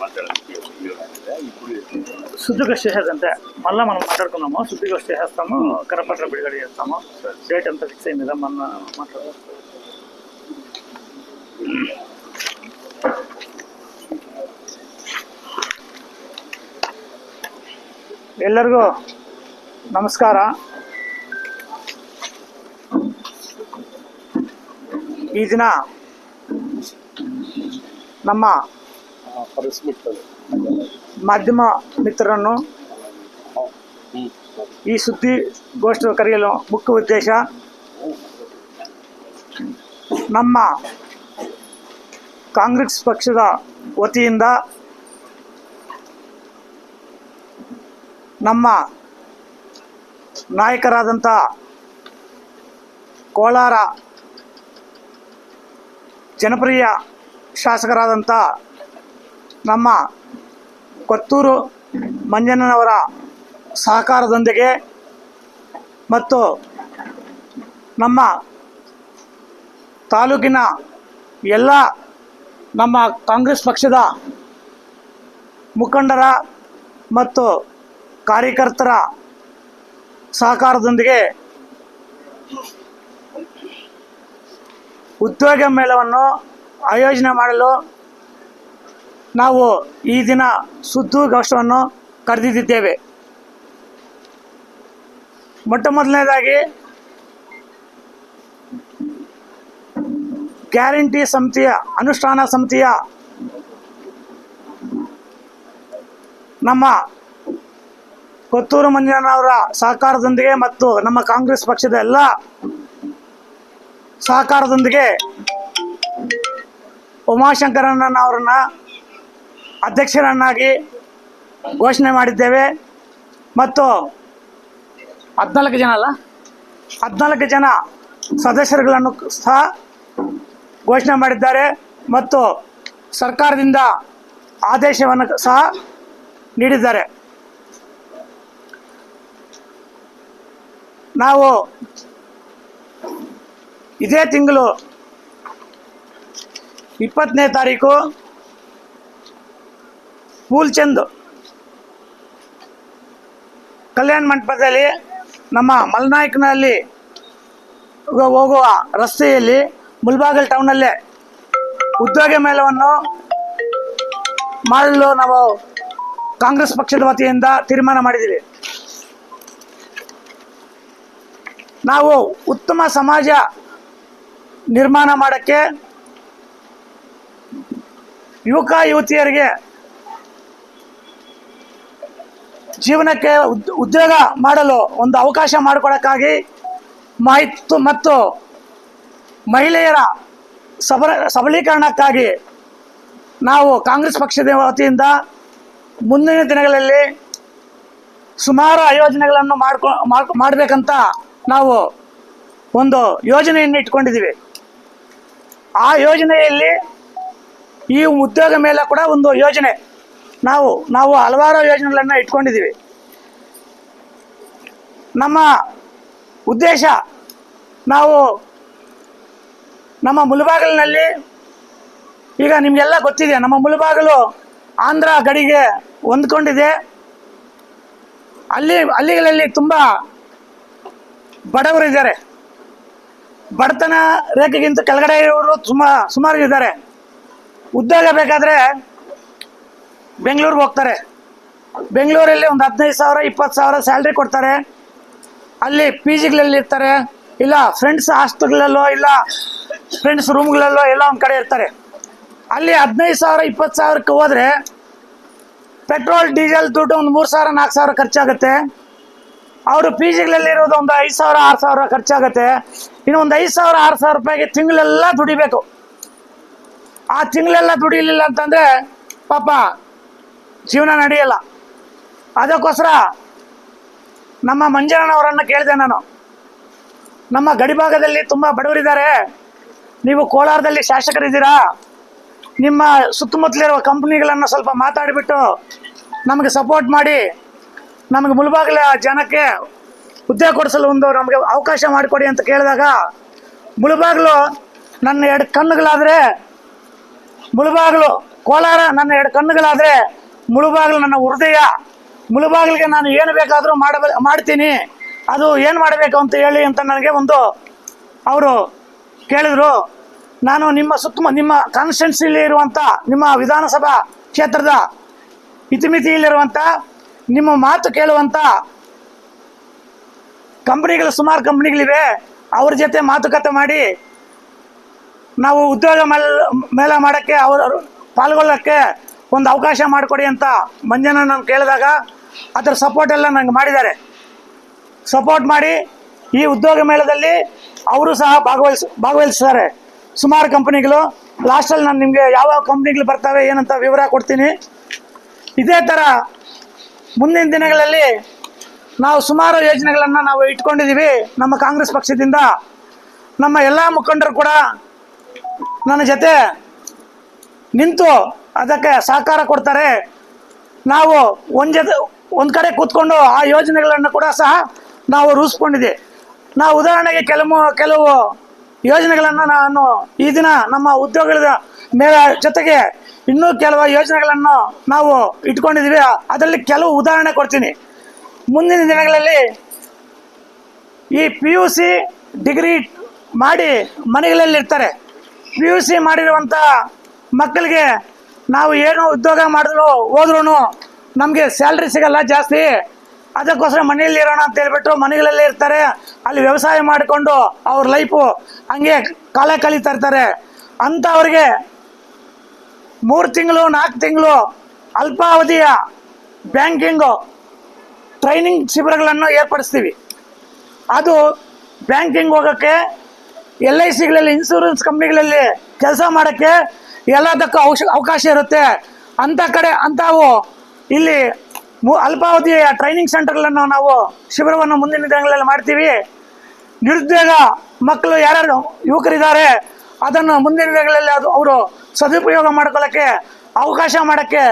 మాట్లాడడానికి ఉపయోగమైనదా ఇప్పుడు సుద్దిగోష్ఠి చేసేదంటే మళ్ళీ మనం మాట్లాడుకున్నాము సుద్దిగోష్ఠి చేస్తాము కరపత్ర బిడుగడ చేస్తాము డేట్ ఎంత ఫిక్స్ అయింది కదా మొన్న మాట్లాడు ಎಲ್ಲರಿಗೂ ನಮಸ್ಕಾರ ಈ ದಿನ ನಮ್ಮ ಮಾಧ್ಯಮ ಮಿತ್ರರನ್ನು ಈ ಸುದ್ದಿಗೋಷ್ಠಿ ಕರೆಯಲು ಮುಖ್ಯ ಉದ್ದೇಶ ನಮ್ಮ ಕಾಂಗ್ರೆಸ್ ಪಕ್ಷದ ವತಿಯಿಂದ ನಮ್ಮ ನಾಯಕರಾದಂಥ ಕೋಲಾರ ಜನಪ್ರಿಯ ಶಾಸಕರಾದಂಥ ನಮ್ಮ ಕೊತ್ತೂರು ಮಂಜಣ್ಣನವರ ಸಹಕಾರದೊಂದಿಗೆ ಮತ್ತು ನಮ್ಮ ತಾಲೂಕಿನ ಎಲ್ಲ ನಮ್ಮ ಕಾಂಗ್ರೆಸ್ ಪಕ್ಷದ ಮುಖಂಡರ ಮತ್ತು ಕಾರ್ಯಕರ್ತರ ಸಹಕಾರದೊಂದಿಗೆ ಉದ್ಯೋಗ ಮೇಳವನ್ನು ಆಯೋಜನೆ ಮಾಡಲು ನಾವು ಈ ದಿನ ಸುದ್ದಿಗೋಷ್ಠವನ್ನು ಕರೆದಿದ್ದೇವೆ. ಮೊಟ್ಟ ಮೊದಲನೇದಾಗಿ ಗ್ಯಾರಂಟಿ ಸಮಿತಿಯ, ಅನುಷ್ಠಾನ ಸಮಿತಿಯ ನಮ್ಮ ಕೊತ್ತೂರು ಮಂಜಣ್ಣವರ ಸಹಕಾರದೊಂದಿಗೆ ಮತ್ತು ನಮ್ಮ ಕಾಂಗ್ರೆಸ್ ಪಕ್ಷದ ಎಲ್ಲ ಸಹಕಾರದೊಂದಿಗೆ ಉಮಾಶಂಕರಣ್ಣನವರನ್ನ ಅಧ್ಯಕ್ಷರನ್ನಾಗಿ ಘೋಷಣೆ ಮಾಡಿದ್ದೇವೆ. ಮತ್ತು ಹದಿನಾಲ್ಕು ಜನ ಅಲ್ಲ? ಹದಿನಾಲ್ಕು ಜನ ಸದಸ್ಯರುಗಳನ್ನು ಸಹ ಘೋಷಣೆ ಮಾಡಿದ್ದಾರೆ. ಮತ್ತು ಸರ್ಕಾರದಿಂದ ಆದೇಶವನ್ನು ಸಹ ನೀಡಿದ್ದಾರೆ. ನಾವು ಇದೇ ತಿಂಗಳು ಇಪ್ಪತ್ತನೇ ತಾರೀಕು ಫೂಲ್ಚಂದ್ ಕಲ್ಯಾಣ ಮಂಟಪದಲ್ಲಿ ನಮ್ಮ ಮಲ್ನಾಯಕನಲ್ಲಿ ಹೋಗುವ ರಸ್ತೆಯಲ್ಲಿ ಮುಲ್ಬಾಗಲ್ ಟೌನಲ್ಲೇ ಉದ್ಯೋಗ ಮೇಳವನ್ನು ಮಾಡಲು ನಾವು ಕಾಂಗ್ರೆಸ್ ಪಕ್ಷದ ವತಿಯಿಂದ ತೀರ್ಮಾನ ಮಾಡಿದ್ದೀವಿ. ನಾವು ಉತ್ತಮ ಸಮಾಜ ನಿರ್ಮಾಣ ಮಾಡೋಕ್ಕೆ ಯುವಕ, ಯುವತಿಯರಿಗೆ ಜೀವನಕ್ಕೆ ಉದ್- ಉದ್ಯೋಗ ಮಾಡಲು ಒಂದು ಅವಕಾಶ ಮಾಡಿಕೊಡೋಕ್ಕಾಗಿ ಮಾಹಿತಿ ಮತ್ತು ಮಹಿಳೆಯರ ಸಬಲ, ಸಬಲೀಕರಣಕ್ಕಾಗಿ ನಾವು ಕಾಂಗ್ರೆಸ್ ಪಕ್ಷದ ವತಿಯಿಂದ ಮುಂದಿನ ದಿನಗಳಲ್ಲಿ ಸುಮಾರು ಆಯೋಜನೆಗಳನ್ನು ಮಾಡ್ಕೊ, ಮಾಡ್- ಮಾಡಬೇಕಂತ ನಾವು ಒಂದು ಯೋಜನೆಯನ್ನು ಇಟ್ಕೊಂಡಿದ್ದೀವಿ. ಆ ಯೋಜನೆಯಲ್ಲಿ ಈ ಉದ್ಯೋಗ ಮೇಲೆ ಕೂಡ ಒಂದು ಯೋಜನೆ. ನಾವು ನಾವು ಹಲವಾರು ಯೋಜನೆಗಳನ್ನು ಇಟ್ಕೊಂಡಿದ್ದೀವಿ. ನಮ್ಮ ಉದ್ದೇಶ ನಾವು ನಮ್ಮ ಮುಳುಬಾಗಿಲಿನಲ್ಲಿ ಈಗ ನಿಮಗೆಲ್ಲ ಗೊತ್ತಿದೆ, ನಮ್ಮ ಮುಳುಬಾಗಿಲು ಆಂಧ್ರ ಗಡಿಗೆ ಹೊಂದ್ಕೊಂಡಿದೆ. ಅಲ್ಲಿ ಹಳ್ಳಿಗಳಲ್ಲಿ ತುಂಬ ಬಡವರಿದ್ದಾರೆ ಬಡತನ ರೇಖೆಗಿಂತ ಕೆಳಗಡೆ ಇರೋರು ತುಂಬ, ಸುಮಾರು ಇದ್ದಾರೆ. ಉದ್ಯೋಗ ಬೇಕಾದರೆ ಬೆಂಗಳೂರಿಗೆ ಹೋಗ್ತಾರೆ. ಬೆಂಗಳೂರಲ್ಲಿ ಒಂದು ಹದಿನೈದು ಸಾವಿರ, ಇಪ್ಪತ್ತು ಸಾವಿರ ಸ್ಯಾಲ್ರಿ ಕೊಡ್ತಾರೆ. ಅಲ್ಲಿ ಪಿ ಜಿಗಳಲ್ಲಿ ಇರ್ತಾರೆ. ಇಲ್ಲ ಫ್ರೆಂಡ್ಸ್ ಹಾಸ್ಟೆಲ್ಗಳಲ್ಲೋ ಇಲ್ಲ ಫ್ರೆಂಡ್ಸ್ ರೂಮ್ಗಳಲ್ಲೋ ಎಲ್ಲ ಒಂದು ಕಡೆ ಇರ್ತಾರೆ. ಅಲ್ಲಿ ಹದಿನೈದು ಸಾವಿರ, ಇಪ್ಪತ್ತು ಸಾವಿರಕ್ಕೆ ಹೋದರೆ ಪೆಟ್ರೋಲ್ ಡೀಸೆಲ್ ದುಡ್ಡು ಒಂದು ಮೂರು ಸಾವಿರ, ನಾಲ್ಕು ಸಾವಿರ ಖರ್ಚಾಗುತ್ತೆ. ಅವರು ಪಿ ಜಿಗಳಲ್ಲಿರೋದು ಒಂದು ಐದು ಸಾವಿರ, ಆರು ಸಾವಿರ ಖರ್ಚಾಗುತ್ತೆ. ಇನ್ನು ಒಂದು ಐದು ಸಾವಿರ, ಆರು ಸಾವಿರ ರೂಪಾಯಿಗೆ ತಿಂಗಳೆಲ್ಲ ದುಡಿಬೇಕು. ಆ ತಿಂಗಳೆಲ್ಲ ದುಡಿಲಿಲ್ಲ ಅಂತಂದರೆ ಪಾಪ ಜೀವನ ನಡೆಯಲ್ಲ. ಅದಕ್ಕೋಸ್ಕರ ನಮ್ಮ ಮಂಜಣ್ಣನವರನ್ನು ಕೇಳಿದೆ ನಾನು. ನಮ್ಮ ಗಡಿಭಾಗದಲ್ಲಿ ತುಂಬ ಬಡವರಿದ್ದಾರೆ. ನೀವು ಕೋಲಾರದಲ್ಲಿ ಶಾಸಕರಿದ್ದೀರಾ? ನಿಮ್ಮ ಸುತ್ತಮುತ್ತಲಿರುವ ಕಂಪ್ನಿಗಳನ್ನು ಸ್ವಲ್ಪ ಮಾತಾಡಿಬಿಟ್ಟು ನಮಗೆ ಸಪೋರ್ಟ್ ಮಾಡಿ, ನಮಗೆ ಮುಳುಬಾಗಿಲ ಜನಕ್ಕೆ ಉದ್ಯೋಗ ಕೊಡಿಸಲು ಒಂದು ನಮಗೆ ಅವಕಾಶ ಮಾಡಿಕೊಡಿ ಅಂತ ಕೇಳಿದಾಗ, ಮುಳುಬಾಗ್ಲು ನನ್ನ ಎರಡು ಕಣ್ಣುಗಳಾದರೆ, ಮುಳುಬಾಗಿಲು ಕೋಲಾರ ನನ್ನ ಎರಡು ಕಣ್ಣುಗಳಾದರೆ ಮುಳುಬಾಗಿಲು ನನ್ನ ಹೃದಯ. ಮುಳುಬಾಗಿಲಿಗೆ ನಾನು ಏನು ಬೇಕಾದರೂ ಮಾಡಬ, ಮಾಡ್ತೀನಿ. ಅದು ಏನು ಮಾಡಬೇಕು ಅಂತ ಹೇಳಿ ಅಂತ ನನಗೆ ಒಂದು ಅವರು ಕೇಳಿದ್ರು. ನಾನು ನಿಮ್ಮ ಸುತ್ತಮ, ನಿಮ್ಮ ಕಾನ್ಸ್ಟಿಟ್ಯೂನ್ಸಿಲಿ ಇರುವಂಥ ನಿಮ್ಮ ವಿಧಾನಸಭಾ ಕ್ಷೇತ್ರದ ಇತಿಮಿತಿಯಲ್ಲಿರುವಂಥ ನಿಮ್ಮ ಮಾತು ಕೇಳುವಂಥ ಕಂಪ್ನಿಗಳು ಸುಮಾರು ಕಂಪ್ನಿಗಳಿವೆ. ಅವ್ರ ಜೊತೆ ಮಾತುಕತೆ ಮಾಡಿ ನಾವು ಉದ್ಯೋಗ ಮೇಲ, ಮೇಳ ಮಾಡೋಕ್ಕೆ ಅವರು ಪಾಲ್ಗೊಳ್ಳೋಕ್ಕೆ ಒಂದು ಅವಕಾಶ ಮಾಡಿಕೊಡಿ ಅಂತ ಮಂಜನ ನಾನು ಕೇಳಿದಾಗ ಅದರ ಸಪೋರ್ಟ್ ಎಲ್ಲ ನನಗೆ ಮಾಡಿದ್ದಾರೆ. ಸಪೋರ್ಟ್ ಮಾಡಿ ಈ ಉದ್ಯೋಗ ಮೇಳದಲ್ಲಿ ಅವರು ಸಹ ಭಾಗವಹಿಸ್, ಭಾಗವಹಿಸ್ತಾರೆ. ಸುಮಾರು ಕಂಪ್ನಿಗಳು ಲಾಸ್ಟಲ್ಲಿ ನಾನು ನಿಮಗೆ ಯಾವ ಕಂಪ್ನಿಗಳು ಬರ್ತವೆ, ಏನಂತ ವಿವರ ಕೊಡ್ತೀನಿ. ಇದೇ ಥರ ಮುಂದಿನ ದಿನಗಳಲ್ಲಿ ನಾವು ಸುಮಾರು ಯೋಜನೆಗಳನ್ನು ನಾವು ಇಟ್ಕೊಂಡಿದ್ದೀವಿ. ನಮ್ಮ ಕಾಂಗ್ರೆಸ್ ಪಕ್ಷದಿಂದ. ನಮ್ಮ ಎಲ್ಲ ಮುಖಂಡರು ಕೂಡ ನನ್ನ ಜೊತೆ ನಿಂತು ಅದಕ್ಕೆ ಸಹಕಾರ ಕೊಡ್ತಾರೆ. ನಾವು ಒಂದು ಒಂದು ಕಡೆ ಕೂತ್ಕೊಂಡು ಆ ಯೋಜನೆಗಳನ್ನು ಕೂಡ ಸಹ ನಾವು ರೂಪಿಸ್ಕೊಂಡಿದ್ದೆ ನಾವು ಉದಾಹರಣೆಗೆ ಕೆಲವು ಕೆಲವು ಯೋಜನೆಗಳನ್ನು ನಾನು ಈ ದಿನ ನಮ್ಮ ಉದ್ಯೋಗಗಳ ಮೇಳ ಜೊತೆಗೆ ಇನ್ನೂ ಕೆಲವು ಯೋಜನೆಗಳನ್ನು ನಾವು ಇಟ್ಕೊಂಡಿದ್ದೀವಿ. ಅದರಲ್ಲಿ ಕೆಲವು ಉದಾಹರಣೆ ಕೊಡ್ತೀನಿ. ಮುಂದಿನ ದಿನಗಳಲ್ಲಿ ಈ ಪಿ ಯು ಸಿ ಡಿಗ್ರಿ ಮಾಡಿ ಮನೆಗಳಲ್ಲಿ ಇರ್ತಾರೆ ಪಿ ಯು ಸಿ ಮಾಡಿರುವಂಥ ಮಕ್ಕಳಿಗೆ ನಾವು ಏನು ಉದ್ಯೋಗ ಮಾಡಿದ್ರು ಹೋದ್ರೂ ನಮಗೆ ಸ್ಯಾಲ್ರಿ ಸಿಗಲ್ಲ ಜಾಸ್ತಿ. ಅದಕ್ಕೋಸ್ಕರ ಮನೆಯಲ್ಲಿ ಇರೋಣ ಅಂತ ಹೇಳ್ಬಿಟ್ಟು ಮನೆಗಳಲ್ಲೇ ಇರ್ತಾರೆ. ಅಲ್ಲಿ ವ್ಯವಸಾಯ ಮಾಡಿಕೊಂಡು ಅವ್ರ ಲೈಫು ಹಂಗೆ ಕಾಲ ಕಳೀತಾ ಇರ್ತಾರೆ. ಅಂಥವ್ರಿಗೆ ಮೂರು ತಿಂಗಳು, ನಾಲ್ಕು ತಿಂಗಳು ಅಲ್ಪಾವಧಿಯ ಬ್ಯಾಂಕಿಂಗು ಟ್ರೈನಿಂಗ್ ಶಿಬಿರಗಳನ್ನು ಏರ್ಪಡಿಸ್ತೀವಿ. ಅದು ಬ್ಯಾಂಕಿಂಗ್ ಹೋಗೋಕ್ಕೆ ಎಲ್ ಐ ಸಿಗಳಲ್ಲಿ ಇನ್ಸೂರೆನ್ಸ್ ಕಂಪ್ನಿಗಳಲ್ಲಿ ಕೆಲಸ ಮಾಡೋಕ್ಕೆ ಎಲ್ಲದಕ್ಕೂ ಔಷ ಅವಕಾಶ ಇರುತ್ತೆ. ಅಂಥ ಕಡೆ, ಅಂಥವು ಇಲ್ಲಿ ಮು ಅಲ್ಪಾವಧಿಯ ಟ್ರೈನಿಂಗ್ ಸೆಂಟರ್ಗಳನ್ನು ನಾವು ಶಿಬಿರವನ್ನು ಮುಂದಿನ ದಿನಗಳಲ್ಲಿ ಮಾಡ್ತೀವಿ. ನಿರುದ್ಯೋಗ ಮಕ್ಕಳು ಯಾರ್ಯಾರು ಯುವಕರಿದ್ದಾರೆ, ಅದನ್ನು ಮುಂದಿನ ದಿನಗಳಲ್ಲಿ ಅದು ಅವರು ಸದುಪಯೋಗ ಮಾಡ್ಕೊಳ್ಳೋಕ್ಕೆ ಅವಕಾಶ ಮಾಡೋಕ್ಕೆ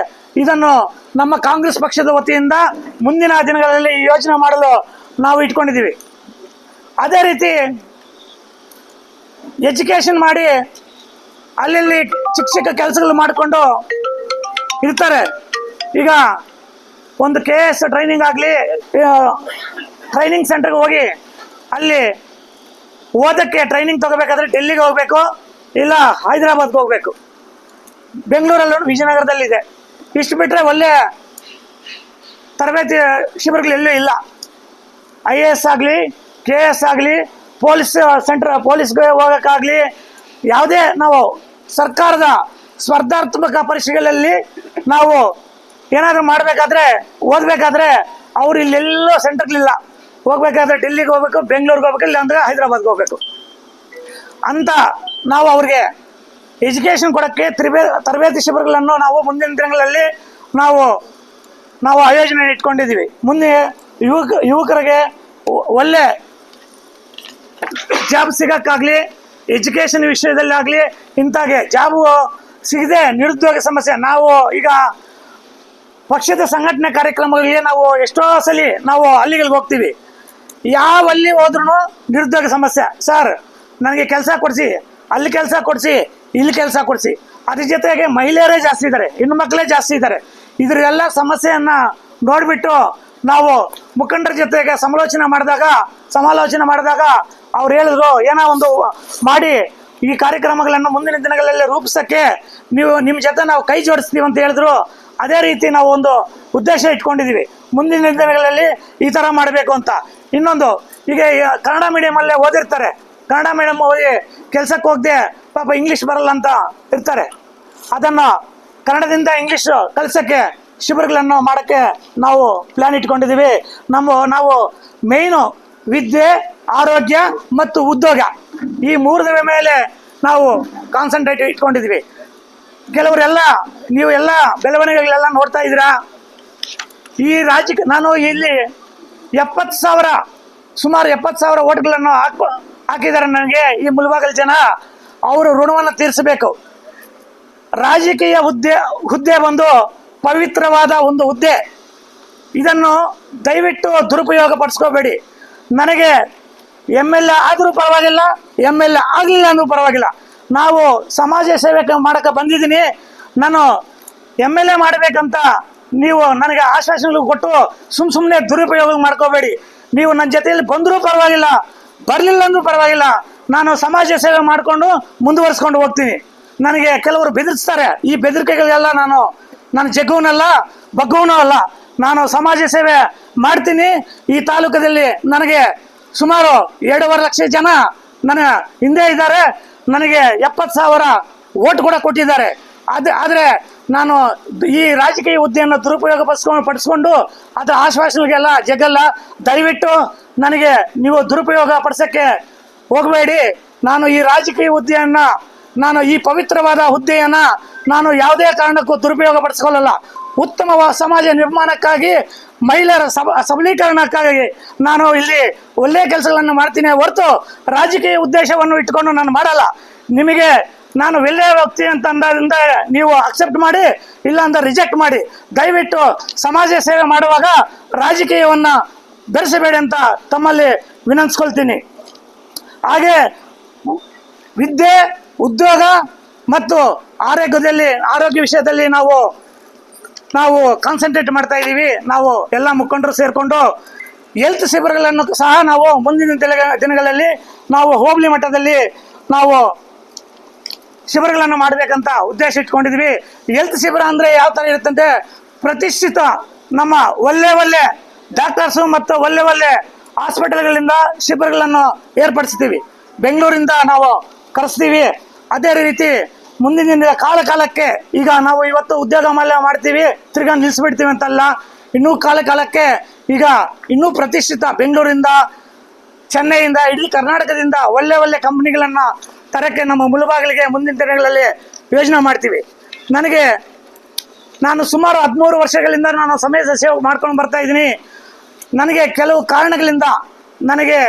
ಇದನ್ನು ನಮ್ಮ ಕಾಂಗ್ರೆಸ್ ಪಕ್ಷದ ವತಿಯಿಂದ ಮುಂದಿನ ದಿನಗಳಲ್ಲಿ ಈ ಯೋಜನೆ ಮಾಡಲು ನಾವು ಇಟ್ಕೊಂಡಿದ್ದೀವಿ. ಅದೇ ರೀತಿ ಎಜುಕೇಷನ್ ಮಾಡಿ ಅಲ್ಲಿ ಚಿಕ್ಕ ಕೆಲಸಗಳು ಮಾಡಿಕೊಂಡು ಇರ್ತಾರೆ. ಈಗ ಒಂದು ಕೆ ಎಸ್ ಟ್ರೈನಿಂಗ್ ಆಗಲಿ ಟ್ರೈನಿಂಗ್ ಸೆಂಟರ್ಗೆ ಹೋಗಿ ಅಲ್ಲಿ ಓದಕ್ಕೆ ಟ್ರೈನಿಂಗ್ ತಗೋಬೇಕಾದ್ರೆ ಡೆಲ್ಲಿಗೆ ಹೋಗಬೇಕು, ಇಲ್ಲ ಹೈದರಾಬಾದ್ಗೆ ಹೋಗಬೇಕು. ಬೆಂಗಳೂರಲ್ಲೂ ವಿಜಯನಗರದಲ್ಲಿದೆ ಇಷ್ಟು ಬಿಟ್ಟರೆ ಒಳ್ಳೆ ತರಬೇತಿ, ಶಿಬಿರಗಳು ಎಲ್ಲೂ ಇಲ್ಲ. ಐ ಎ ಎಸ್ ಆಗಲಿ ಕೆ ಎಸ್ ಆಗಲಿ, ಪೊಲೀಸ್ ಸೆಂಟ್ರ್ ಪೊಲೀಸ್ಗೆ ಹೋಗೋಕ್ಕಾಗಲಿ, ಯಾವುದೇ ನಾವು ಸರ್ಕಾರದ ಸ್ಪರ್ಧಾತ್ಮಕ ಪರೀಕ್ಷೆಗಳಲ್ಲಿ ನಾವು ಏನಾದರೂ ಮಾಡಬೇಕಾದ್ರೆ ಓದಬೇಕಾದ್ರೆ ಅವ್ರು ಇಲ್ಲೆಲ್ಲೋ ಸೆಂಟರ್ಗಳಿಲ್ಲ ಹೋಗ್ಬೇಕಾದ್ರೆ ಡೆಲ್ಲಿಗೆ ಹೋಗ್ಬೇಕು, ಬೆಂಗಳೂರಿಗೆ ಹೋಗ್ಬೇಕು ಇಲ್ಲ ಅಂದ್ರೆ ಹೈದರಾಬಾದ್ಗೆ ಹೋಗ್ಬೇಕು. ಅಂತ ನಾವು ಅವ್ರಿಗೆ ಎಜುಕೇಷನ್ ಕೊಡೋಕ್ಕೆ ತ್ರಿಬೇ ತರಬೇತಿ ಶಿಬಿರಗಳನ್ನು ನಾವು ಮುಂದಿನ ದಿನಗಳಲ್ಲಿ ನಾವು ನಾವು ಆಯೋಜನೆ ಇಟ್ಕೊಂಡಿದ್ದೀವಿ. ಮುಂದೆ ಯುವಕ, ಯುವಕರಿಗೆ ಒಳ್ಳೆ ಜಾಬ್ ಸಿಗೋಕ್ಕಾಗಲಿ ಎಜುಕೇಷನ್ ವಿಷಯದಲ್ಲಾಗಲಿ ಇಂಥಾಗೆ ಜಾಬು ಸಿಗದೆ ನಿರುದ್ಯೋಗ ಸಮಸ್ಯೆ. ನಾವು ಈಗ ಪಕ್ಷದ ಸಂಘಟನೆ ಕಾರ್ಯಕ್ರಮಗಳಿಗೆ ನಾವು ಎಷ್ಟೋ ಸಲ ನಾವು ಹಳ್ಳಿಗಳಿಗೆ ಹೋಗ್ತೀವಿ. ಯಾವ ಅಲ್ಲಿ ಹೋದ್ರೂ ನಿರುದ್ಯೋಗ ಸಮಸ್ಯೆ. ಸರ್ ನನಗೆ ಕೆಲಸ ಕೊಡಿಸಿ. ಅಲ್ಲಿ ಕೆಲಸ ಕೊಡಿಸಿ, ಇಲ್ಲಿ ಕೆಲಸ ಕೊಡಿಸಿ. ಅದ್ರ ಜೊತೆಗೆ ಮಹಿಳೆಯರೇ ಜಾಸ್ತಿ ಇದ್ದಾರೆ ಹೆಣ್ಣು ಮಕ್ಕಳೇ ಜಾಸ್ತಿ ಇದ್ದಾರೆ. ಇದರೆಲ್ಲ ಸಮಸ್ಯೆಯನ್ನು ನೋಡಿಬಿಟ್ಟು ನಾವು ಮುಖಂಡರ ಜೊತೆಗೆ ಸಮಾಲೋಚನೆ ಮಾಡಿದಾಗ ಸಮಾಲೋಚನೆ ಮಾಡಿದಾಗ ಅವ್ರು ಹೇಳಿದ್ರು, ಏನೋ ಒಂದು ಮಾಡಿ ಈ ಕಾರ್ಯಕ್ರಮಗಳನ್ನು ಮುಂದಿನ ದಿನಗಳಲ್ಲಿ ರೂಪಿಸಕ್ಕೆ ನೀವು ನಿಮ್ಮ ಜೊತೆ ನಾವು ಕೈ ಜೋಡಿಸ್ತೀವಿ ಅಂತ ಹೇಳಿದ್ರು. ಅದೇ ರೀತಿ ನಾವು ಒಂದು ಉದ್ದೇಶ ಇಟ್ಕೊಂಡಿದ್ದೀವಿ ಮುಂದಿನ ದಿನಗಳಲ್ಲಿ ಈ ಥರ ಮಾಡಬೇಕು ಅಂತ. ಇನ್ನೊಂದು, ಈಗ ಕನ್ನಡ ಮೀಡಿಯಮಲ್ಲೇ ಓದಿರ್ತಾರೆ. ಕನ್ನಡ ಮೀಡಿಯಮ್ ಓದಿ ಕೆಲಸಕ್ಕೆ ಹೋಗದೆ ಪಾಪ ಇಂಗ್ಲೀಷ್ ಬರಲ್ಲ ಅಂತ ಇರ್ತಾರೆ. ಅದನ್ನು ಕನ್ನಡದಿಂದ ಇಂಗ್ಲೀಷ್ ಕಲಿಸೋಕ್ಕೆ ಶಿಬಿರಗಳನ್ನು ಮಾಡೋಕ್ಕೆ ನಾವು ಪ್ಲ್ಯಾನ್ ಇಟ್ಕೊಂಡಿದ್ದೀವಿ ನಮ್ಮ, ನಾವು ಮೇಯ್ನು ವಿದ್ಯೆ ಆರೋಗ್ಯ ಮತ್ತು ಉದ್ಯೋಗ. ಈ ಮೂರರ ಮೇಲೆ ನಾವು ಕಾನ್ಸಂಟ್ರೇಟ್ ಇಟ್ಕೊಂಡಿದ್ವಿ ಕೆಲವರೆಲ್ಲ, ನೀವು ಎಲ್ಲ ಬೆಳವಣಿಗೆಗಳೆಲ್ಲ ನೋಡ್ತಾ ಇದ್ದೀರಾ? ಈ ರಾಜ್ಯಕ್ಕೆ ನಾನು ಇಲ್ಲಿ ಎಪ್ಪತ್ತು ಸಾವಿರ, ಸುಮಾರು ಎಪ್ಪತ್ತು ಸಾವಿರ ಓಟ್ಗಳನ್ನು ಹಾಕ್ ಹಾಕಿದ್ದಾರೆ ನನಗೆ ಈ ಮುಲ್ಬಾಗಲ್ ಜನ. ಅವರು ಋಣವನ್ನು ತೀರಿಸಬೇಕು. ರಾಜಕೀಯ ಹುದ್ದೆ ಹುದ್ದೆ ಬಂದು ಪವಿತ್ರವಾದ ಒಂದು ಹುದ್ದೆ. ಇದನ್ನು ದಯವಿಟ್ಟು ದುರುಪಯೋಗ ಪಡಿಸ್ಕೋಬೇಡಿ ನನಗೆ ಎಂ ಎಲ್ ಎ ಆದರೂ ಪರವಾಗಿಲ್ಲ ಎಂ ಎಲ್ ಎ ಆಗಲಿಲ್ಲ ಅಂದ್ರೂ ಪರವಾಗಿಲ್ಲ. ನಾವು ಸಮಾಜ ಸೇವೆ ಮಾಡೋಕ್ಕೆ ಬಂದಿದ್ದೀನಿ. ನಾನು ಎಂ ಎಲ್ ಎ ಮಾಡಬೇಕಂತ ನೀವು ನನಗೆ ಆಶ್ವಾಸನೆಗಳು ಕೊಟ್ಟು ಸುಮ್ ಸುಮ್ಮನೆ ದುರುಪಯೋಗ ಮಾಡ್ಕೋಬೇಡಿ. ನೀವು ನನ್ನ ಜೊತೆಯಲ್ಲಿ ಬಂದರೂ ಪರವಾಗಿಲ್ಲ, ಬರಲಿಲ್ಲ ಅಂದ್ರೂ ಪರವಾಗಿಲ್ಲ. ನಾನು ಸಮಾಜ ಸೇವೆ ಮಾಡಿಕೊಂಡು ಮುಂದುವರಿಸ್ಕೊಂಡು ಹೋಗ್ತೀನಿ. ನನಗೆ ಕೆಲವರು ಬೆದರಿಸ್ತಾರೆ. ಈ ಬೆದರಿಕೆಗಳಿಗೆಲ್ಲ ನಾನು ನನ್ನ ಜಗ್ಗುವನಲ್ಲ, ಬಗ್ಗುವನೂ ಅಲ್ಲ. ನಾನು ಸಮಾಜ ಸೇವೆ ಮಾಡ್ತೀನಿ. ಈ ತಾಲೂಕದಲ್ಲಿ ನನಗೆ ಸುಮಾರು ಎರಡೂವರೆ ಲಕ್ಷ ಜನ ನನ್ನ ಹಿಂದೆ ಇದ್ದಾರೆ. ನನಗೆ ಎಪ್ಪತ್ತು ಸಾವಿರ ಓಟ್ ಕೂಡ ಕೊಟ್ಟಿದ್ದಾರೆ. ಅದು ಆದರೆ ನಾನು ಈ ರಾಜಕೀಯ ಹುದ್ದೆಯನ್ನು ದುರುಪಯೋಗ ಪಡಿಸ್ಕೊಂಡು ಪಡಿಸ್ಕೊಂಡು ಅದರ ಆಶ್ವಾಸನೆಗೆಲ್ಲ ಜಗ್ಗಲ್ಲ ದಯವಿಟ್ಟು ನನಗೆ ನೀವು ದುರುಪಯೋಗ ಪಡಿಸೋಕ್ಕೆ ಹೋಗಬೇಡಿ. ನಾನು ಈ ರಾಜಕೀಯ ಹುದ್ದೆಯನ್ನು, ನಾನು ಈ ಪವಿತ್ರವಾದ ಹುದ್ದೆಯನ್ನು ನಾನು ಯಾವುದೇ ಕಾರಣಕ್ಕೂ ದುರುಪಯೋಗ ಪಡಿಸ್ಕೊಳ್ಳಲ್ಲ ಉತ್ತಮ ಸಮಾಜ ನಿರ್ಮಾಣಕ್ಕಾಗಿ, ಮಹಿಳೆಯರ ಸಬ, ಸಬಲೀಕರಣಕ್ಕಾಗಿ ನಾನು ಇಲ್ಲಿ ಒಳ್ಳೆಯ ಕೆಲಸಗಳನ್ನು ಮಾಡ್ತೀನಿ ಹೊರತು ರಾಜಕೀಯ ಉದ್ದೇಶವನ್ನು ಇಟ್ಕೊಂಡು ನಾನು ಮಾಡಲ್ಲ. ನಿಮಗೆ ನಾನು ಒಳ್ಳೆಯ ವ್ಯಕ್ತಿ ಅಂತ ನೀವು ಅಕ್ಸೆಪ್ಟ್ ಮಾಡಿ ಇಲ್ಲ ಅಂತ ರಿಜೆಕ್ಟ್ ಮಾಡಿ. ದಯವಿಟ್ಟು ಸಮಾಜ ಸೇವೆ ಮಾಡುವಾಗ ರಾಜಕೀಯವನ್ನು ಧರಿಸಬೇಡಿ ಅಂತ ತಮ್ಮಲ್ಲಿ ವಿನಂತಿಸ್ಕೊಳ್ತೀನಿ. ಹಾಗೆ ವಿದ್ಯೆ, ಉದ್ಯೋಗ ಮತ್ತು ಆರೋಗ್ಯದಲ್ಲಿ, ಆರೋಗ್ಯ ವಿಷಯದಲ್ಲಿ ನಾವು ನಾವು ಕಾನ್ಸಂಟ್ರೇಟ್ ಮಾಡ್ತಾ ಇದ್ದೀವಿ ನಾವು ಎಲ್ಲ ಮುಖಂಡರು ಸೇರಿಕೊಂಡು ಹೆಲ್ತ್ ಶಿಬಿರಗಳನ್ನು ಸಹ ನಾವು ಮುಂದಿನ ದಿನ- ದಿನಗಳಲ್ಲಿ ನಾವು ಹೋಬಳಿ ಮಟ್ಟದಲ್ಲಿ ನಾವು ಶಿಬಿರಗಳನ್ನು ಮಾಡಬೇಕಂತ ಉದ್ದೇಶ ಇಟ್ಕೊಂಡಿದ್ವಿ. ಹೆಲ್ತ್ ಶಿಬಿರ ಅಂದರೆ ಯಾವ ಥರ ಇರುತ್ತಂತೆ ಪ್ರತಿಷ್ಠಿತ ನಮ್ಮ ಒಳ್ಳೆ ಒಳ್ಳೆ ಡಾಕ್ಟರ್ಸು ಮತ್ತು ಒಳ್ಳೆ ಒಳ್ಳೆ ಹಾಸ್ಪಿಟಲ್ಗಳಿಂದ ಶಿಬಿರಗಳನ್ನು ಏರ್ಪಡಿಸ್ತೀವಿ. ಬೆಂಗಳೂರಿಂದ ನಾವು ಕರೆಸ್ತೀವಿ. ಅದೇ ರೀತಿ ಮುಂದಿನ ದಿನ ಕಾಲ ಕಾಲಕ್ಕೆ ಈಗ ನಾವು ಇವತ್ತು ಉದ್ಯೋಗ ಮಾಲ್ಯ ಮಾಡ್ತೀವಿ, ತಿರ್ಗಾ ನಿಲ್ಲಿಸ್ಬಿಡ್ತೀವಿ ಅಂತಲ್ಲ, ಇನ್ನೂ ಕಾಲ ಕಾಲಕ್ಕೆ ಈಗ ಇನ್ನೂ ಪ್ರತಿಷ್ಠಿತ ಬೆಂಗಳೂರಿಂದ, ಚೆನ್ನೈಯಿಂದ, ಇಡೀ ಕರ್ನಾಟಕದಿಂದ ಒಳ್ಳೆ ಒಳ್ಳೆ ಕಂಪ್ನಿಗಳನ್ನು ತರಕ್ಕೆ ನಮ್ಮ ಮುಳುಬಾಗಿಲಿಗೆ ಮುಂದಿನ ದಿನಗಳಲ್ಲಿ ಯೋಜನೆ ಮಾಡ್ತೀವಿ. ನನಗೆ ನಾನು ಸುಮಾರು ಹದಿಮೂರು ವರ್ಷಗಳಿಂದ ನಾನು ಸಮಾಜ ಸೇವೆ ಮಾಡ್ಕೊಂಡು ಬರ್ತಾ ಇದ್ದೀನಿ. ನನಗೆ ಕೆಲವು ಕಾರಣಗಳಿಂದ ನನಗೆ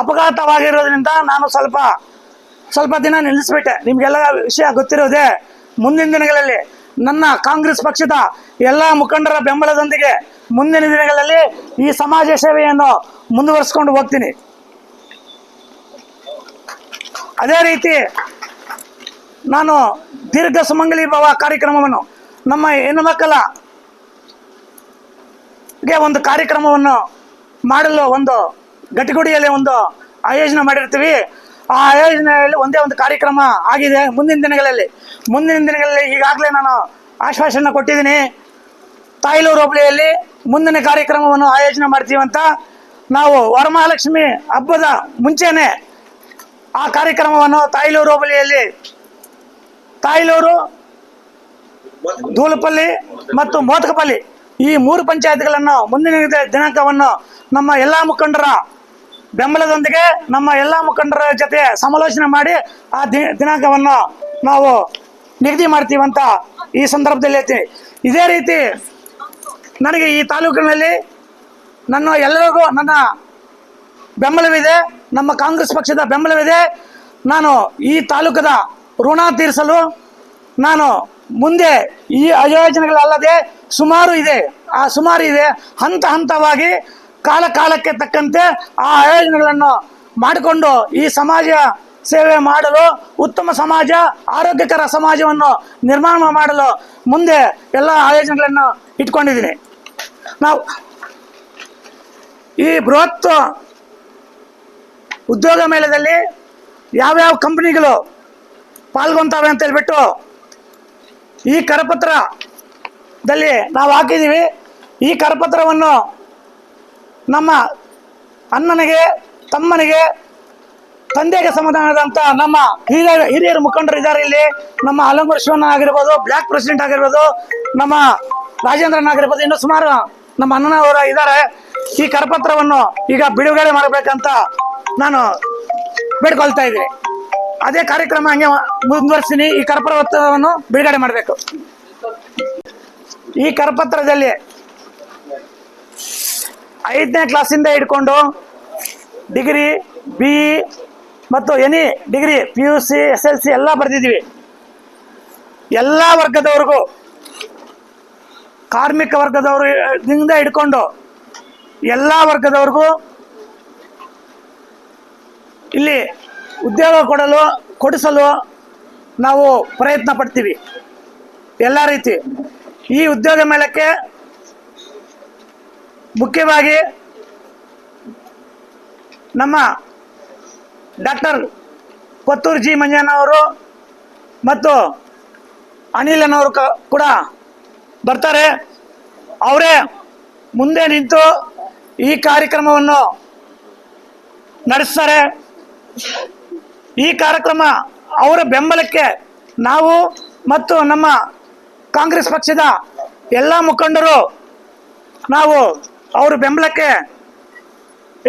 ಅಪಘಾತವಾಗಿರೋದ್ರಿಂದ ನಾನು ಸ್ವಲ್ಪ ಸ್ವಲ್ಪ ದಿನ ನಿಲ್ಲಿಸ್ಬಿಟ್ಟೆ. ನಿಮ್ಗೆಲ್ಲ ವಿಷಯ ಗೊತ್ತಿರೋದೇ, ಮುಂದಿನ ದಿನಗಳಲ್ಲಿ ನನ್ನ ಕಾಂಗ್ರೆಸ್ ಪಕ್ಷದ ಎಲ್ಲ ಮುಖಂಡರ ಬೆಂಬಲದೊಂದಿಗೆ ಮುಂದಿನ ದಿನಗಳಲ್ಲಿ ಈ ಸಮಾಜ ಸೇವೆಯನ್ನು ಮುಂದುವರಿಸ್ಕೊಂಡು ಹೋಗ್ತೀನಿ. ಅದೇ ರೀತಿ ನಾನು ದೀರ್ಘ ಸುಮಂಗಲಿ ಭವ ಕಾರ್ಯಕ್ರಮವನ್ನು, ನಮ್ಮ ಹೆಣ್ಣುಮಕ್ಕಳ ಗೆ ಒಂದು ಕಾರ್ಯಕ್ರಮವನ್ನು ಮಾಡಲು ಒಂದು ಗಟ್ಟಿಗುಡಿಯಲ್ಲಿ ಒಂದು ಆಯೋಜನೆ ಮಾಡಿರ್ತೀವಿ. ಆ ಆಯೋಜನೆಯಲ್ಲಿ ಒಂದೇ ಒಂದು ಕಾರ್ಯಕ್ರಮ ಆಗಿದೆ ಮುಂದಿನ ದಿನಗಳಲ್ಲಿ. ಮುಂದಿನ ದಿನಗಳಲ್ಲಿ ಈಗಾಗಲೇ ನಾನು ಆಶ್ವಾಸನೆ ಕೊಟ್ಟಿದ್ದೀನಿ. ತಾಯ್ಲೂರು ಹೋಬಳಿಯಲ್ಲಿ ಮುಂದಿನ ಕಾರ್ಯಕ್ರಮವನ್ನು ಆಯೋಜನೆ ಮಾಡ್ತೀವಿ ಅಂತ ನಾವು ವರಮಹಾಲಕ್ಷ್ಮಿ ಹಬ್ಬದ ಮುಂಚೆನೆ ಆ ಕಾರ್ಯಕ್ರಮವನ್ನು ತಾಯ್ಲೂರು ಹೋಬಳಿಯಲ್ಲಿ ತಾಯ್ಲೂರು ಧೂಲಪಲ್ಲಿ ಮತ್ತು ಮೋತಕಪಲ್ಲಿ ಈ ಮೂರು ಪಂಚಾಯತ್ಗಳನ್ನು ಮುಂದಿನ ದಿನ- ದಿನಾಂಕವನ್ನು ನಮ್ಮ ಎಲ್ಲ ಮುಖಂಡರ ಬೆಂಬಲದೊಂದಿಗೆ ನಮ್ಮ ಎಲ್ಲ ಮುಖಂಡರ ಜೊತೆ ಸಮಾಲೋಚನೆ ಮಾಡಿ ಆ ದಿನಾಂಕವನ್ನು ನಾವು ನಿಗದಿ ಮಾಡ್ತೀವಂತ ಈ ಸಂದರ್ಭದಲ್ಲಿ ಹೇಳ್ತೀನಿ. ಇದೇ ರೀತಿ ನನಗೆ ಈ ತಾಲೂಕಿನಲ್ಲಿ ನನ್ನ ಎಲ್ಲರಿಗೂ ನನ್ನ ಬೆಂಬಲವಿದೆ, ನಮ್ಮ ಕಾಂಗ್ರೆಸ್ ಪಕ್ಷದ ಬೆಂಬಲವಿದೆ. ನಾನು ಈ ತಾಲೂಕದ ಋಣ ತೀರಿಸಲು ನಾನು ಮುಂದೆ ಈ ಆಯೋಜನೆಗಳಲ್ಲದೆ ಸುಮಾರು ಇದೆ. ಆ ಸುಮಾರು ಇದೆ. ಹಂತ ಹಂತವಾಗಿ ಕಾಲ ಕಾಲಕ್ಕೆ ತಕ್ಕಂತೆ ಆ ಆಯೋಜನೆಗಳನ್ನು ಮಾಡಿಕೊಂಡು ಈ ಸಮಾಜ ಸೇವೆ ಮಾಡಲು, ಉತ್ತಮ ಸಮಾಜ, ಆರೋಗ್ಯಕರ ಸಮಾಜವನ್ನು ನಿರ್ಮಾಣ ಮಾಡಲು ಮುಂದೆ ಎಲ್ಲ ಆಯೋಜನೆಗಳನ್ನು ಇಟ್ಕೊಂಡಿದ್ದೀನಿ. ನಾವು ಈ ಬೃಹತ್ ಉದ್ಯೋಗ ಮೇಳದಲ್ಲಿ ಯಾವ್ಯಾವ ಕಂಪ್ನಿಗಳು ಪಾಲ್ಗೊಂತವೆ ಅಂತ ಹೇಳ್ಬಿಟ್ಟು ಈ ಕರಪತ್ರದಲ್ಲಿ ನಾವು ಹಾಕಿದ್ದೀವಿ. ಈ ಕರಪತ್ರವನ್ನು ನಮ್ಮ ಅಣ್ಣನಿಗೆ, ತಮ್ಮನಿಗೆ, ತಂದೆಗೆ ಸಮಾಧಾನದಂತ ನಮ್ಮ ಹಿರಿಯ ಹಿರಿಯರು ಮುಖಂಡರು ಇದ್ದಾರೆ ಇಲ್ಲಿ. ನಮ್ಮ ಅಲಂಗೂರ್ ಶಿವಣ್ಣ ಆಗಿರ್ಬೋದು ಬ್ಲ್ಯಾಕ್ ಪ್ರೆಸಿಡೆಂಟ್ ಆಗಿರ್ಬೋದು, ನಮ್ಮ ರಾಜೇಂದ್ರನ್ ಆಗಿರ್ಬೋದು, ಇನ್ನು ಸುಮಾರು ನಮ್ಮ ಅಣ್ಣನವರು ಇದ್ದಾರೆ. ಈ ಕರಪತ್ರವನ್ನು ಈಗ ಬಿಡುಗಡೆ ಮಾಡಬೇಕಂತ ನಾನು ಬೇಡ್ಕೊಳ್ತಾ ಇದ್ದೀನಿ. ಅದೇ ಕಾರ್ಯಕ್ರಮ ಹಂಗೆ ಮುಂದುವರಿಸ್ತೀನಿ. ಈ ಕರಪತ್ರವನ್ನು ಬಿಡುಗಡೆ ಮಾಡಬೇಕು. ಈ ಕರಪತ್ರದಲ್ಲಿ ಐದನೇ ಕ್ಲಾಸಿಂದ ಹಿಡ್ಕೊಂಡು ಡಿಗ್ರಿ ಬಿ ಇ ಮತ್ತು any degree P U C S L C ಎಲ್ಲ ಬರೆದಿದ್ದೀವಿ. ಎಲ್ಲ ವರ್ಗದವ್ರಿಗೂ, ಕಾರ್ಮಿಕ ವರ್ಗದವರು ನಿಂದ ಹಿಡ್ಕೊಂಡು ಎಲ್ಲ ವರ್ಗದವ್ರಿಗೂ ಇಲ್ಲಿ ಉದ್ಯೋಗ ಕೊಡಲು, ಕೊಡಿಸಲು ನಾವು ಪ್ರಯತ್ನ ಪಡ್ತೀವಿ. ಎಲ್ಲ ರೀತಿ. ಈ ಉದ್ಯೋಗ ಮೇಳಕ್ಕೆ ಮುಖ್ಯವಾಗಿ ನಮ್ಮ ಡಾಕ್ಟರ್ ಕೊತ್ತೂರು ಜಿ ಮಂಜಣ್ಣವರು ಮತ್ತು ಅನಿಲನವರು ಅನ್ನೋರು ಕೂಡ ಬರ್ತಾರೆ. ಅವರೇ ಮುಂದೆ ನಿಂತು ಈ ಕಾರ್ಯಕ್ರಮವನ್ನು ನಡೆಸ್ತಾರೆ. ಈ ಕಾರ್ಯಕ್ರಮ ಅವರ ಬೆಂಬಲಕ್ಕೆ ನಾವು ಮತ್ತು ನಮ್ಮ ಕಾಂಗ್ರೆಸ್ ಪಕ್ಷದ ಎಲ್ಲ ಮುಖಂಡರು ನಾವು ಅವ್ರ ಬೆಂಬಲಕ್ಕೆ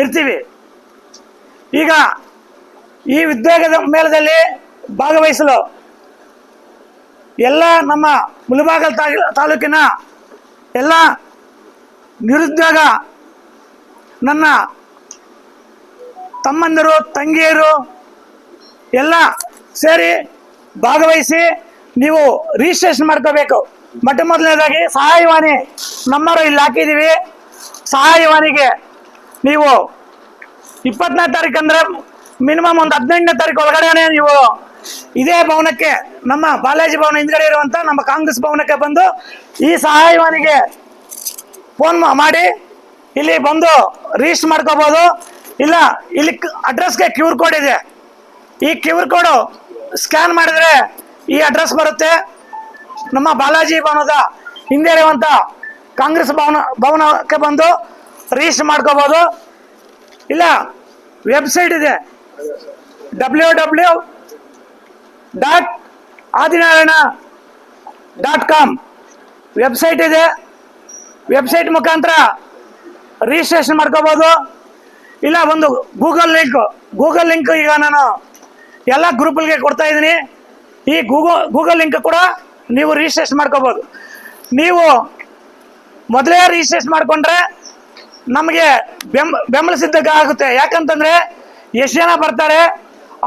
ಇರ್ತೀವಿ. ಈಗ ಈ ಉದ್ಯೋಗದ ಮೇಳದಲ್ಲಿ ಭಾಗವಹಿಸಲು ಎಲ್ಲ ನಮ್ಮ ಮುಲಬಾಗಲ್ ತಾಲೂಕಿನ ಎಲ್ಲ ನಿರುದ್ಯೋಗ ನನ್ನ ತಮ್ಮಂದಿರು, ತಂಗಿಯರು ಎಲ್ಲ ಸೇರಿ ಭಾಗವಹಿಸಿ ನೀವು ರಿಜಿಸ್ಟ್ರೇಷನ್ ಮಾಡ್ಕೋಬೇಕು. ಮೊಟ್ಟ ಮೊದಲನೇದಾಗಿ ಸಹಾಯವಾಣಿ ನಂಬರ್ ಇಲ್ಲಿ ಹಾಕಿದ್ದೀವಿ. ಸಹಾಯವಾಣಿಗೆ ನೀವು ಇಪ್ಪತ್ತನೇ ತಾರೀಕು ಅಂದ್ರೆ ಮಿನಿಮಮ್ ಒಂದು ಹದಿನೆಂಟನೇ ತಾರೀಕು ಒಳಗಡೆನೆ ನೀವು ಇದೇ ಭವನಕ್ಕೆ, ನಮ್ಮ ಬಾಲಾಜಿ ಭವನ ಹಿಂದ್ಗಡೆ ಇರುವಂತ ನಮ್ಮ ಕಾಂಗ್ರೆಸ್ ಭವನಕ್ಕೆ ಬಂದು ಈ ಸಹಾಯವಾಣಿಗೆ ಫೋನ್ ಮಾಡಿ, ಇಲ್ಲಿ ಬಂದು ರಿಜಿಸ್ಟರ್ ಮಾಡ್ಕೋಬೋದು. ಇಲ್ಲ, ಇಲ್ಲಿ ಅಡ್ರೆಸ್ಗೆ ಕ್ಯೂರ್ ಕೋಡ್ ಇದೆ. ಈ ಕ್ಯೂರ್ ಕೋಡ್ ಸ್ಕ್ಯಾನ್ ಮಾಡಿದ್ರೆ ಈ ಅಡ್ರೆಸ್ ಬರುತ್ತೆ. ನಮ್ಮ ಬಾಲಾಜಿ ಭವನದ ಹಿಂದೆ ಇರುವಂತ ಕಾಂಗ್ರೆಸ್ ಭವನ, ಭವನಕ್ಕೆ ಬಂದು ರಿಜಿಸ್ಟರ್ ಮಾಡ್ಕೋಬೋದು. ಇಲ್ಲ ವೆಬ್ಸೈಟ್ ಇದೆ. W W dot Adinarayana dot com website ಇದೆ. ವೆಬ್ಸೈಟ್ ಮುಖಾಂತರ ರಿಜಿಸ್ಟ್ರೇಷನ್ ಮಾಡ್ಕೋಬೋದು. ಇಲ್ಲ, ಒಂದು ಗೂಗಲ್ ಲಿಂಕ್ ಗೂಗಲ್ ಲಿಂಕ್ ಈಗ ನಾನು ಎಲ್ಲ ಗ್ರೂಪ್ಗಳಿಗೆ ಕೊಡ್ತಾ ಇದ್ದೀನಿ. ಈ ಗೂಗಲ್ ಗೂಗಲ್ ಲಿಂಕ್ ಕೂಡ ನೀವು ರಿಜಿಸ್ಟ್ರೇಷನ್ ಮಾಡ್ಕೋಬೋದು. ನೀವು ಮೊದಲೇ ರಿಜಿಸ್ಟ್ರೇಷನ್ ಮಾಡಿಕೊಂಡ್ರೆ ನಮಗೆ ಬೆಂಬ ಬೆಂಬಲಿಸಿದ್ದಕ್ಕೆ ಆಗುತ್ತೆ. ಯಾಕಂತಂದ್ರೆ ಎಷ್ಟು ಜನ ಬರ್ತಾರೆ,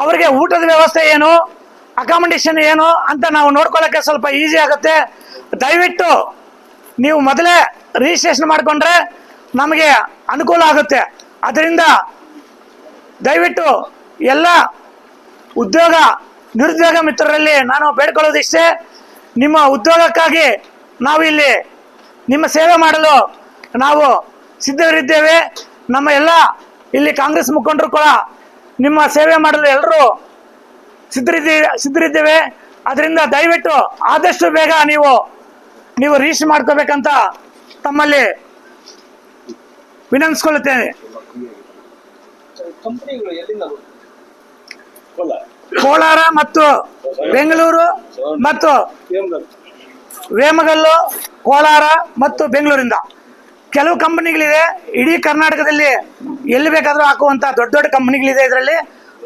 ಅವರಿಗೆ ಊಟದ ವ್ಯವಸ್ಥೆ ಏನು ಅಕಾಮಡೇಷನ್ ಏನು ಅಂತ ನಾವು ನೋಡ್ಕೊಳ್ಳೋಕ್ಕೆ ಸ್ವಲ್ಪ ಈಸಿ ಆಗುತ್ತೆ. ದಯವಿಟ್ಟು ನೀವು ಮೊದಲೇ ರಿಜಿಸ್ಟ್ರೇಷನ್ ಮಾಡಿಕೊಂಡ್ರೆ ನಮಗೆ ಅನುಕೂಲ ಆಗುತ್ತೆ. ಅದರಿಂದ ದಯವಿಟ್ಟು ಎಲ್ಲ ಉದ್ಯೋಗ ನಿರುದ್ಯೋಗ ಮಿತ್ರರಲ್ಲಿ ನಾನು ಬೇಡ್ಕೊಳ್ಳೋದಿಷ್ಟೇ. ನಿಮ್ಮ ಉದ್ಯೋಗಕ್ಕಾಗಿ ನಾವಿಲ್ಲಿ ನಿಮ್ಮ ಸೇವೆ ಮಾಡಲು ನಾವು ಸಿದ್ಧರಿದ್ದೇವೆ. ನಮ್ಮ ಎಲ್ಲ ಇಲ್ಲಿ ಕಾಂಗ್ರೆಸ್ ಮುಖಂಡರು ಕೂಡ ನಿಮ್ಮ ಸೇವೆ ಮಾಡಲು ಎಲ್ಲರೂ ಸಿದ್ಧರಿದ್ದೀ ಸಿದ್ಧರಿದ್ದೇವೆ. ಅದರಿಂದ ದಯವಿಟ್ಟು ಆದಷ್ಟು ಬೇಗ ನೀವು ನೀವು ರೀಚ್ ಮಾಡ್ಕೋಬೇಕಂತ ತಮ್ಮಲ್ಲಿ ವಿನಂತಿಸ್ಕೊಳ್ಳುತ್ತೇನೆ? ಕೋಲಾರ ಮತ್ತು ಬೆಂಗಳೂರು ಮತ್ತು ವೇಮಗಲ್ಲು ಕೋಲಾರ ಮತ್ತು ಬೆಂಗಳೂರಿಂದ. ಕೆಲವು ಕಂಪನಿಗಳಿದೆ ಇಡೀ ಕರ್ನಾಟಕದಲ್ಲಿ ಎಲ್ಲಿ ಬೇಕಾದರೂ ಹಾಕುವಂಥ ದೊಡ್ಡ ದೊಡ್ಡ ಕಂಪನಿಗಳಿದೆ ಇದರಲ್ಲಿ.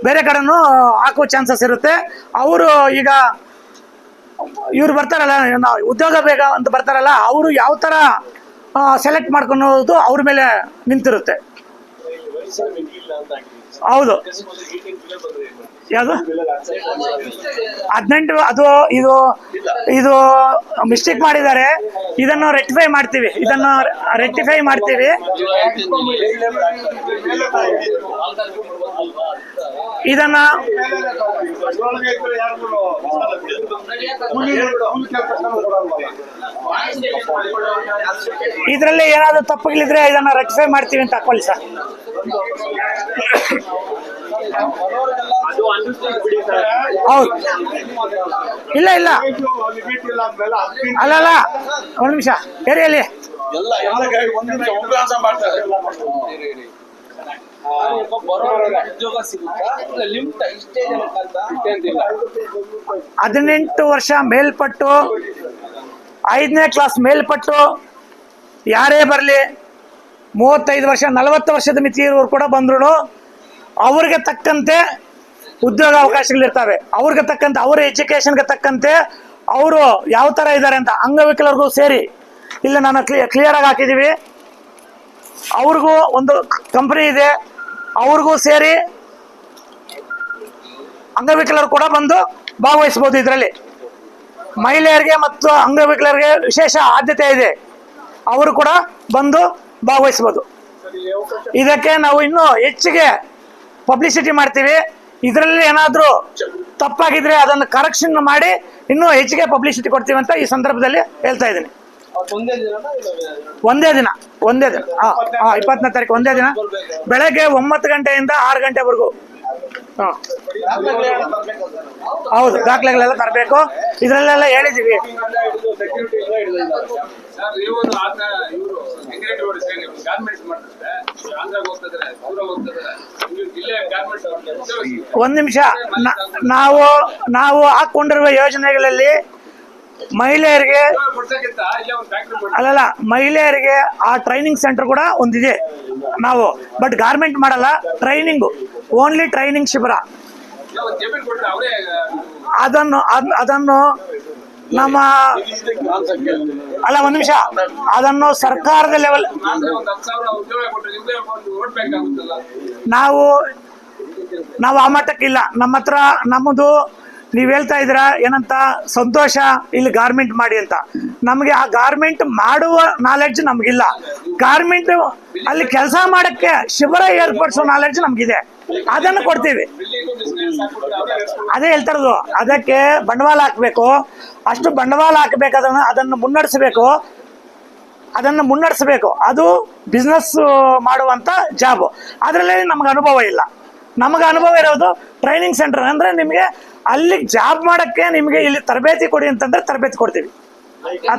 ಬೇರೆ ಕಡೆನೂ ಹಾಕುವ ಚಾನ್ಸಸ್ ಇರುತ್ತೆ. ಅವರು ಈಗ ಇವ್ರು ಬರ್ತಾರಲ್ಲ ಉದ್ಯೋಗ ಬೇಗ ಅಂತ ಬರ್ತಾರಲ್ಲ ಅವರು ಯಾವ ಥರ ಸೆಲೆಕ್ಟ್ ಮಾಡ್ಕೊಳೋದು ಅವ್ರ ಮೇಲೆ ನಿಂತಿರುತ್ತೆ. ಹೌದು. ಯಾವುದು? ಹದಿನೆಂಟು, ಅದು, ಇದು ಇದು ಮಿಸ್ಟೇಕ್ ಮಾಡಿದ್ದಾರೆ. ಇದನ್ನು ರೆಕ್ಟಿಫೈ ಮಾಡ್ತೀವಿ. ಇದನ್ನು ರೆಕ್ಟಿಫೈ ಮಾಡ್ತೀವಿ. ಇದನ್ನ ಇದರಲ್ಲಿ ಏನಾದರೂ ತಪ್ಪುಗಳಿದ್ರೆ ಇದನ್ನ ರೆಕ್ಟಿಫೈ ಮಾಡ್ತೀವಿ ಅಂತ ಹಾಕೊಳ್ಳಿ ಸರ್ ಅದು understand ಬಿಡಿ ಸರ್. ಹೌದು. ಇಲ್ಲ ಇಲ್ಲ. ಅಲ್ಲ ಅಲ್ಲ. ಒಂದ್ ಹತ್ತು ಅಲ್ಲಲ್ಲ ಒಂದು ನಿಮಿಷ ಬೇರೆ ಅಲ್ಲಿ ಹದಿನೆಂಟು ವರ್ಷ ಮೇಲ್ಪಟ್ಟು ಐದನೇ ಕ್ಲಾಸ್ ಮೇಲ್ಪಟ್ಟು ಯಾರೇ ಬರಲಿ ಮೂವತ್ತೈದು ವರ್ಷ ನಲವತ್ತು ವರ್ಷದ ಮಿತಿ ಇರುವ ಕೂಡ ಬಂದ್ರು ಅವ್ರಿಗೆ ತಕ್ಕಂತೆ ಉದ್ಯೋಗ ಅವಕಾಶಗಳಿರ್ತವೆ. ಅವ್ರಿಗೆ ತಕ್ಕಂತೆ ಅವರ ಎಜುಕೇಶನ್ಗೆ ತಕ್ಕಂತೆ ಅವರು ಯಾವ ಥರ ಇದ್ದಾರೆ ಅಂತ ಅಂಗವಿಕಲರಿಗೂ ಸೇರಿ. ಇಲ್ಲ ನಾನು ಕ್ಲಿಯರ್ ಆಗಿ ಹಾಕಿದ್ದೀವಿ ಅವ್ರಿಗೂ ಒಂದು ಕಂಪನಿ ಇದೆ. ಅವ್ರಿಗೂ ಸೇರಿ ಅಂಗವಿಕಲರು ಕೂಡ ಬಂದು ಭಾಗವಹಿಸ್ಬೋದು ಇದರಲ್ಲಿ. ಮಹಿಳೆಯರಿಗೆ ಮತ್ತು ಅಂಗವಿಕಲರಿಗೆ ವಿಶೇಷ ಆದ್ಯತೆ ಇದೆ. ಅವರು ಕೂಡ ಬಂದು ಭಾಗವಹಿಸ್ಬೋದು. ಇದಕ್ಕೆ ನಾವು ಇನ್ನೂ ಹೆಚ್ಚಿಗೆ ಪಬ್ಲಿಸಿಟಿ ಮಾಡ್ತೀವಿ. ಇದರಲ್ಲಿ ಏನಾದರೂ ತಪ್ಪಾಗಿದ್ರೆ ಅದನ್ನು ಕರೆಕ್ಷನ್ ಮಾಡಿ ಇನ್ನೂ ಹೆಚ್ಚಿಗೆ ಪಬ್ಲಿಸಿಟಿ ಕೊಡ್ತೀವಿ ಅಂತ ಈ ಸಂದರ್ಭದಲ್ಲಿ ಹೇಳ್ತಾ ಇದ್ದೀನಿ. ಒಂದೇ ದಿನ ಒಂದೇ ದಿನ. ಹಾಂ ಹಾಂ ಇಪ್ಪತ್ತನೇ ತಾರೀಕು ಒಂದೇ ದಿನ. ಬೆಳಗ್ಗೆ ಒಂಬತ್ತು ಗಂಟೆಯಿಂದ ಆರು ಗಂಟೆವರೆಗೂ. ಹಾಂ. ಹೌದು, ದಾಖಲೆಗಳೆಲ್ಲ ತರಬೇಕು. ಇದರಲ್ಲೆಲ್ಲ ಹೇಳಿದೀವಿ ಒಂದ್ ನಿಮಿಷ. ನಾವು ನಾವು ಹಾಕೊಂಡಿರುವ ಯೋಜನೆಗಳಲ್ಲಿ ಮಹಿಳೆಯರಿಗೆ ಅಲ್ಲಲ್ಲ ಮಹಿಳೆಯರಿಗೆ ಆ ಟ್ರೈನಿಂಗ್ ಸೆಂಟರ್ ಕೂಡ ಒಂದಿದೆ ನಾವು. ಬಟ್ ಗಾರ್ಮೆಂಟ್ ಮಾಡಲ್ಲ ಟ್ರೈನಿಂಗು ಓನ್ಲಿ ಟ್ರೈನಿಂಗ್ ಶಿಬಿರ. ಅದನ್ನು ಅದ್- ಅದನ್ನು ನಮ್ಮ ಅಲ್ಲ, ಒಂದ್ ನಿಮಿಷ. ಅದನ್ನು ಸರ್ಕಾರದ ಲೆವೆಲ್ ನಾವು ನಾವು ಆ ಮಟ್ಟಕ್ಕಿಲ್ಲ ನಮ್ಮ ಹತ್ರ ನಮ್ಮದು ನೀವು ಹೇಳ್ತಾ ಇದ್ದೀರಾ, ಏನಂತ, ಸಂತೋಷ ಇಲ್ಲಿ ಗಾರ್ಮೆಂಟ್ ಮಾಡಿ ಅಂತ. ನಮಗೆ ಆ ಗಾರ್ಮೆಂಟ್ ಮಾಡುವ ನಾಲೆಡ್ಜ್ ನಮಗಿಲ್ಲ. ಗಾರ್ಮೆಂಟ್ ಅಲ್ಲಿ ಕೆಲಸ ಮಾಡಕ್ಕೆ ಶಿಬಿರ ಏರ್ಪಡಿಸೋ ನಾಲೆಡ್ಜ್ ನಮಗಿದೆ. ಅದನ್ನು ಕೊಡ್ತೀವಿ. ಅದೇ ಹೇಳ್ತಾ ಇರೋದು, ಅದಕ್ಕೆ ಬಂಡವಾಳ ಹಾಕಬೇಕು. ಅಷ್ಟು ಬಂಡವಾಳ ಹಾಕಬೇಕಾದ್ರೆ ಅದನ್ನು ಮುನ್ನಡೆಸಬೇಕು. ಅದನ್ನು ಮುನ್ನಡೆಸಬೇಕು. ಅದು ಬಿಸ್ನೆಸ್ ಮಾಡುವಂಥ ಜಾಬು ಅದರಲ್ಲಿ ನಮ್ಗೆ ಅನುಭವ ಇಲ್ಲ. ನಮಗೆ ಅನುಭವ ಇರೋದು ಟ್ರೈನಿಂಗ್ ಸೆಂಟರ್ ಅಂದರೆ ನಿಮಗೆ ಅಲ್ಲಿ ಜಾಬ್ ಮಾಡೋಕ್ಕೆ ನಿಮಗೆ ಇಲ್ಲಿ ತರಬೇತಿ ಕೊಡಿ ಅಂತಂದ್ರೆ ತರಬೇತಿ ಕೊಡ್ತೀವಿ. ಆ